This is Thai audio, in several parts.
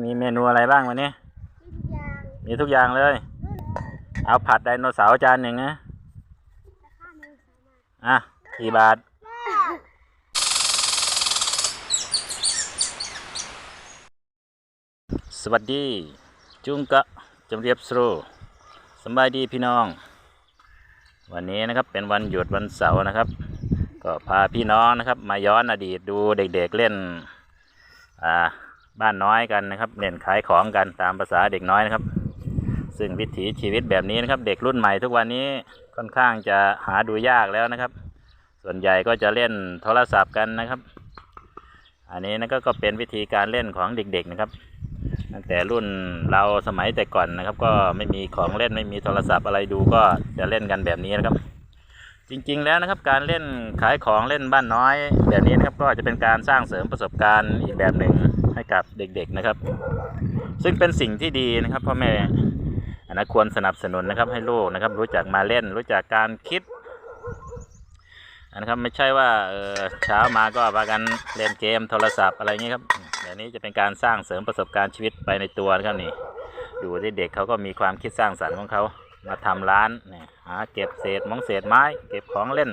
มีเมนูอะไรบ้างวันนี้ทุกอย่างมีทุกอย่างเลย เอาผัดไดโนเสาร์จานหนึ่งนะราคาหนึ่งสามบาทอะกี่บาท สวัสดี จุงกะจำเรียบสรูสำบายดีพี่น้อง วันนี้นะครับเป็นวันหยุดวันเสาร์นะครับ ก็พาพี่น้องนะครับ มาย้อนอดีตดูเด็กๆเล่น อ่า บ้านน้อยกันนะครับเล่นขายของกันตามภาษาเด็กน้อยนะครับ ซึ่งวิถีชีวิตแบบนี้นะครับ เด็กรุ่นใหม่ทุกวันนี้ค่อนข้างจะหาดูยากแล้วนะครับ ส่วนใหญ่ก็จะเล่นโทรศัพท์กันนะครับ อันนี้นะก็เป็นวิธีการเล่นของเด็กๆนะครับตั้งแต่รุ่นเราสมัยแต่ก่อนนะครับ ก็ไม่มีของเล่นไม่มีโทรศัพท์อะไรดูก็จะเล่นกันแบบนี้นะครับ จริงๆแล้วนะครับ การเล่นขายของเล่นบ้านน้อยแบบนี้นะครับ ก็จะเป็นการสร้างเสริมประสบการณ์อีกแบบหนึ่ง ให้กับเด็กๆนะครับ ซึ่งเป็นสิ่งที่ดีนะครับพ่อแม่อนนั้นควรสนับสนุนนะครับให้ลูกนะครับ รู้จักมาเล่น รู้จักการคิดนะครับไม่ใช่ว่าเช้ามาก็พากันเล่นเกมโทรศัพท์อะไรอย่างนี้ครับเดี๋ยวนี้จะเป็นการสร้างเสริมประสบการณ์ชีวิตไปในตัวนะครับนี่ดูที่เด็กเขาก็มีความคิดสร้างสรรค์ของเขามาทำร้านเนี่ยหาเก็บเศษมองเศษไม้ เก็บของเล่น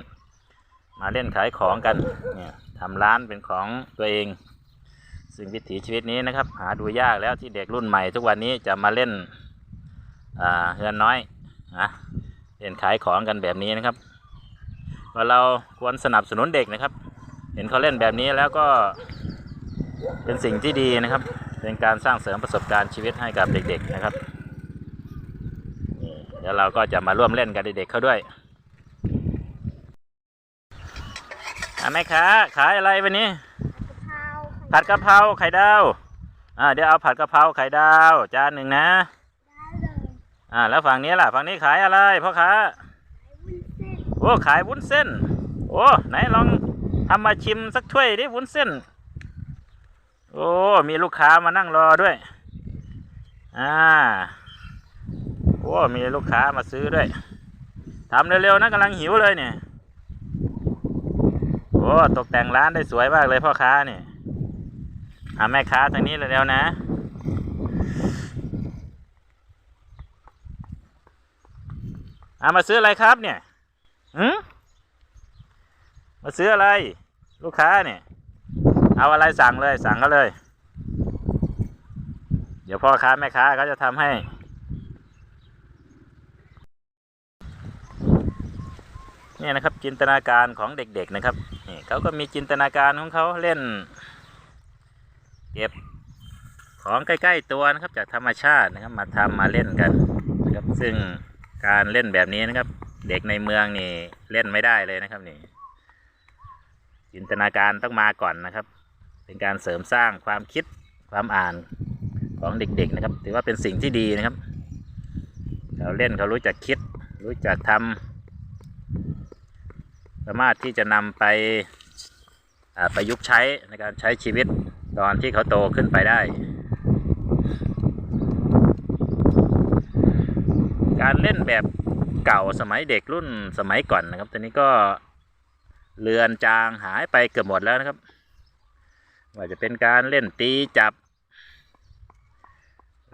มาเล่นขายของกันเนี่ยทำร้านเป็นของตัวเอง ซึ่งวิถีชีวิตนี้นะครับ หาดูยากแล้วที่เด็กรุ่นใหม่ ทุกวันนี้จะมาเล่นเฮือนน้อยนะเล่นขายของกันแบบนี้นะครับก็เราควรสนับสนุนเด็กนะครับ เห็นเขาเล่นแบบนี้แล้วก็เป็นสิ่งที่ดีนะครับ เป็นการสร้างเสริมประสบการณ์ชีวิตให้กับเด็ก ๆนะครับเดี๋ยวเราก็จะมาร่วมเล่นกับเด็กๆเขาด้วยอะแม่ค้าขายอะไรวันนี้ ผัดกะเพราไข่ดาวอ่าเดี๋ยวเอาผัดกะเพราไข่ดาวจานหนึ่งนะได้เลยอ่าแล้วฝั่งนี้ล่ะฝั่งนี้ขายอะไรพ่อค้าไข่วุ้นเส้นโอ้ขายวุ้นเส้น โอ้ไหนลองทำมาชิมสักถ้วยดิวุ้นเส้น โอ้มีลูกค้ามานั่งรอด้วยอ่าโอ้มีลูกค้ามาซื้อด้วยทำเร็วๆนะกำลังหิวเลยเนี่ยโอ้ตกแต่งร้านได้สวยมากเลยพ่อค้าเนี่ย อ่าแม่ค้าทางนี้เร็วๆนะ อ่ามาซื้ออะไรครับเนี่ยหืมมาซื้ออะไร ลูกค้าเนี่ย เอาอะไรสั่งเลยสั่งเขาเลย เดี๋ยวพ่อค้าแม่ค้าเขาจะทำให้เนี่ยนะครับจินตนาการของเด็กๆนะครับนี่เขาก็มีจินตนาการของเขาเล่น เก็บของใกล้ ๆ ตัวนะครับ จากธรรมชาตินะครับ มาทำมาเล่นกันนะครับ ซึ่งการเล่นแบบนี้นะครับ เด็กในเมืองนี่เล่นไม่ได้เลยนะครับนี่จินตนาการต้องมาก่อนนะครับ เป็นการเสริมสร้างความคิดความอ่านของเด็ก ๆ นะครับ ถือว่าเป็นสิ่งที่ดีนะครับเขาเล่นเขารู้จักคิด รู้จักทำสามารถที่จะนำไปประยุกต์ใช้ในการใช้ชีวิต ตอนที่เขาโตขึ้นไปได้ การเล่นแบบเก่าสมัยเด็กรุ่นสมัยก่อนนะครับตอนนี้ก็เลือนจางหายไปเกือบหมดแล้วนะครับ ว่าจะเป็นการเล่นตีจับ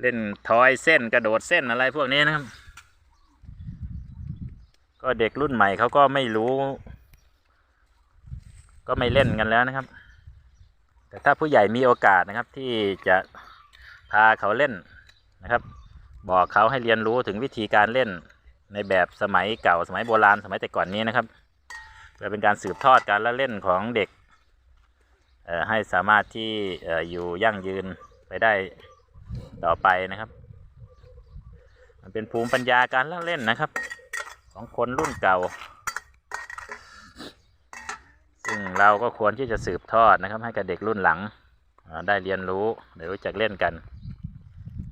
เล่นทอยเส้นกระโดดเส้นอะไรพวกนี้นะครับ ก็เด็กรุ่นใหม่เขาก็ไม่รู้ ก็ไม่เล่นกันแล้วนะครับ แต่ถ้าผู้ใหญ่มีโอกาสนะครับที่จะพาเขาเล่นนะครับ บอกเขาให้เรียนรู้ถึงวิธีการเล่นในแบบสมัยเก่าสมัยโบราณสมัยแต่ก่อนนี้นะครับเพื่อเป็นการสืบทอดการละเล่นของเด็กให้สามารถที่เอ่ออยู่ยั่งยืนไปได้ต่อไปนะครับ มันเป็นภูมิปัญญาการละเล่นนะครับ ของคนรุ่นเก่า ซึ่งเราก็ควรที่จะสืบทอดนะครับ ให้กับเด็กรุ่นหลังได้เรียนรู้ได้รู้จักเล่นกัน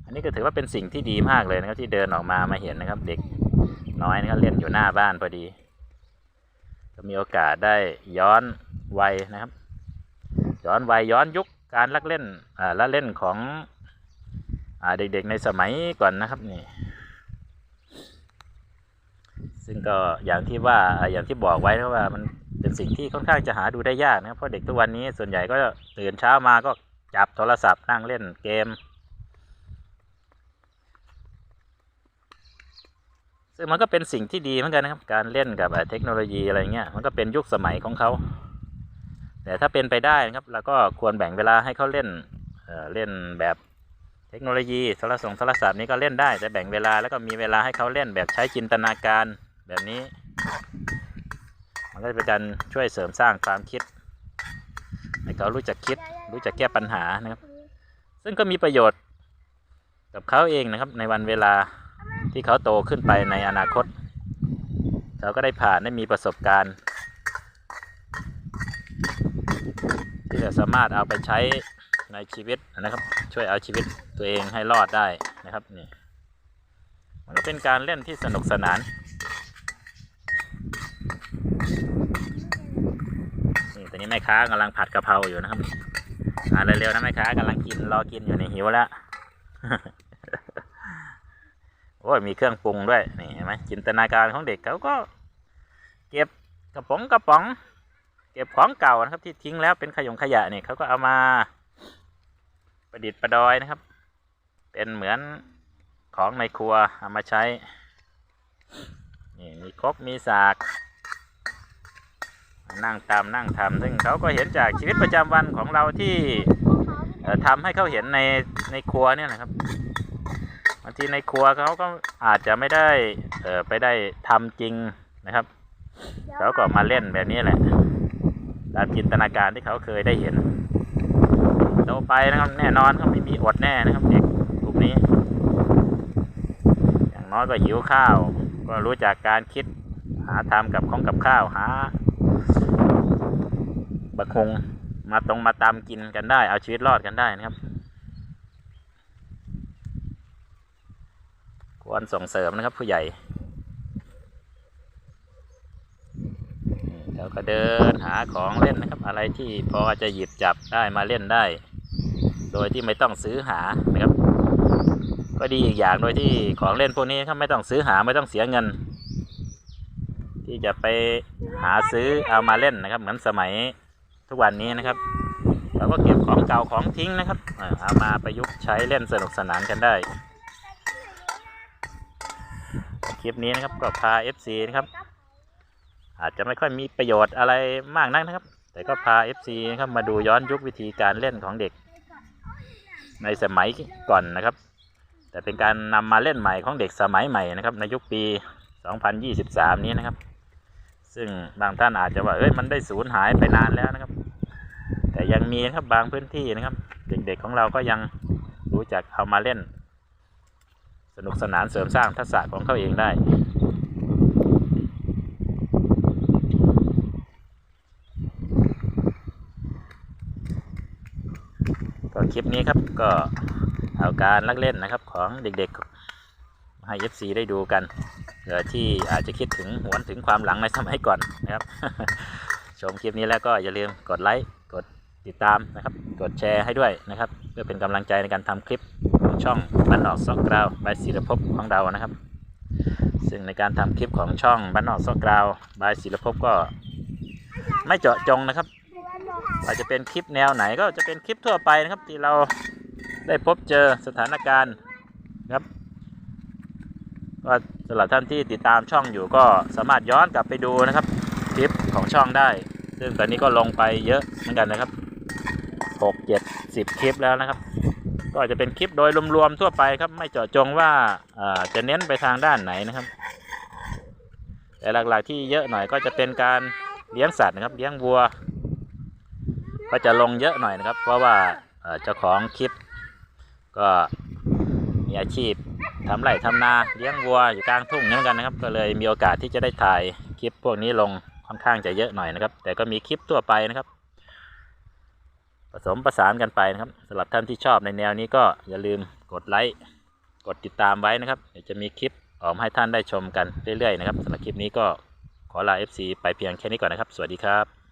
อันนี้ก็ถือว่าเป็นสิ่งที่ดีมากเลยนะครับที่เดินออกมามาเห็นนะครับ เด็กน้อยนะครับเล่นอยู่หน้าบ้านพอดี ก็มีโอกาสได้ย้อนวัยนะครับ ย้อนวัยย้อนยุคการลักเล่นอ่าละเล่นของอ่าเด็กๆในสมัยก่อนนะครับนี่ซึ่งก็อย่างที่ว่าอย่างที่บอกไว้นะว่ามัน เป็นสิ่งที่ค่อนข้างจะหาดูได้ยากนะเพราะเด็กทุกวันนี้ส่วนใหญ่ก็ตื่นเช้ามาก็จับโทรศัพท์นั่งเล่นเกม ซึ่งมันก็เป็นสิ่งที่ดีเหมือนกันนะครับ การเล่นกับเทคโนโลยีอะไรเงี้ยมันก็เป็นยุคสมัยของเขา แต่ถ้าเป็นไปได้นะครับเราก็ควรแบ่งเวลาให้เขาเล่นเเล่นแบบเทคโนโลยีโทรศัพท์โทรศัพท์นี้ก็เล่นได้แต่แบ่งเวลาแล้วก็มีเวลาให้เขาเล่นแบบใช้จินตนาการแบบนี้ ก็จะเป็นการช่วยเสริมสร้างความคิดให้เขารู้จักคิด รู้จักแก้ปัญหานะครับ ซึ่งก็มีประโยชน์กับเขาเองนะครับ ในวันเวลาที่เขาโตขึ้นไปในอนาคต เขาก็ได้ผ่านได้มีประสบการณ์ ที่จะสามารถเอาไปใช้ในชีวิตนะครับ ช่วยเอาชีวิตตัวเองให้รอดได้นะครับนี่มันก็เป็นการเล่นที่สนุกสนาน ตอนนี้แม่ค้ากำลังผัดกะเพราอยู่นะครับอ่าเร็วๆนะแม่ค้ากำลังกินรอกินอยู่ในหิวแล้วโอ้ยมีเครื่องปรุงด้วยนี่เห็นไหมจินตนาการของเด็กเขาก็เก็บกระป๋องกระป๋อง เก็บของเก่านะครับ ที่ทิ้งแล้วเป็นขยงขยะเนี่ยเขาก็เอามาประดิษฐ์ประดอยนะครับ เป็นเหมือนของในครัวเอามาใช้นี่มีครกมีสาก นั่งตามนั่งทำซึ่งเขาก็เห็นจากชีวิตประจำวันของเราที่ทำให้เขาเห็นในในครัวเนี่ยนะครับบางทีในครัวเขาก็อาจจะไม่ได้ไปได้ทำจริงนะครับเขาก็มาเล่นแบบนี้แหละตามจินตนาการที่เขาเคยได้เห็นโตไปนะครับแน่นอนเขาไม่มีอดแน่นะครับเด็กกลุ่มนี้ อย่างน้อยก็หิวข้าว ก็รู้จักการคิดหาทำกับของกับข้าวหา บักคงมาตรงมาตามกินกันได้ เอาชีวิตรอดกันได้นะครับ ควรส่งเสริมนะครับผู้ใหญ่เราก็เดินหาของเล่นนะครับ อะไรที่พอจะหยิบจับได้มาเล่นได้ โดยที่ไม่ต้องซื้อหานะครับ ก็ดีอีกอย่างโดยที่ของเล่นพวกนี้ครับไม่ต้องซื้อหาไม่ต้องเสียเงิน ที่จะไปหาซื้อเอามาเล่นนะครับ เหมือนสมัยทุกวันนี้นะครับเราก็เก็บของเก่าของทิ้งนะครับเอามาประยุกต์ใช้เล่นสนุกสนานกันได้ คลิปนี้นะครับก็พา FC นะครับ อาจจะไม่ค่อยมีประโยชน์อะไรมากนักนะครับ แต่ก็พา FC นะครับมาดูย้อนยุควิธีการเล่นของเด็ก ในสมัยก่อนนะครับ แต่เป็นการนำมาเล่นใหม่ของเด็กสมัยใหม่นะครับ ในยุคปี 2023 นี้นะครับ ซึ่งบางท่านอาจจะว่าเอ้ยมันได้สูญหายไปนานแล้วนะครับ แต่ยังมีนะครับบางพื้นที่นะครับ เด็กๆของเราก็ยังรู้จักเอามาเล่น สนุกสนานเสริมสร้างทักษะของเขาเองได้ก็คลิปนี้ครับก็เอาการลักเล่นนะครับของเด็กๆมาให้ FC ได้ดูกัน เผื่อที่อาจจะคิดถึงหวนถึงความหลังในสมัยก่อนนะครับ ชมคลิปนี้แล้วก็อย่าลืมกดไลค์กดติดตามนะครับ กดแชร์ให้ด้วยนะครับ เพื่อเป็นกำลังใจในการทำคลิปของช่องบ้านนอกซอกกราวบายศิลภพของเรานะครับ ซึ่งในการทำคลิปของช่องบ้านนอกซอกกราวบายศิลภพก็ไม่เจาะจงนะครับ อาจจะเป็นคลิปแนวไหนก็จะเป็นคลิปทั่วไปนะครับ ที่เราได้พบเจอสถานการณ์นะครับ ก็สำหรับท่านที่ติดตามช่องอยู่ก็สามารถย้อนกลับไปดูนะครับคลิปของช่องได้ ซึ่งตอนนี้ก็ลงไปเยอะเหมือนกันนะครับหกเจ็ดสิบคลิปแล้วนะครับ ก็อาจจะเป็นคลิปโดยรวมๆทั่วไปครับ ไม่เจาะจงว่าจะเน้นไปทางด้านไหนนะครับ แต่หลักๆที่เยอะหน่อยก็จะเป็นการเลี้ยงสัตว์นะครับ เลี้ยงวัว ก็จะลงเยอะหน่อยนะครับ เพราะว่าเจ้าของคลิปก็มีอาชีพ ทำไร่ทำนาเลี้ยงวัวอยู่กลางทุ่งนี่เหมือนกันนะครับ ก็เลยมีโอกาสที่จะได้ถ่ายคลิปพวกนี้ลงค่อนข้างจะเยอะหน่อยนะครับ แต่ก็มีคลิปทั่วไปนะครับ ผสมประสานกันไปนะครับสำหรับท่านที่ชอบในแนวนี้ก็อย่าลืมกดไลค์กดติดตามไว้นะครับเดี๋ยวจะมีคลิปออกมาให้ท่านได้ชมกันเรื่อยๆนะครับสำหรับคลิปนี้ก็ขอลา FC ไปเพียงแค่นี้ก่อนนะครับ สวัสดีครับ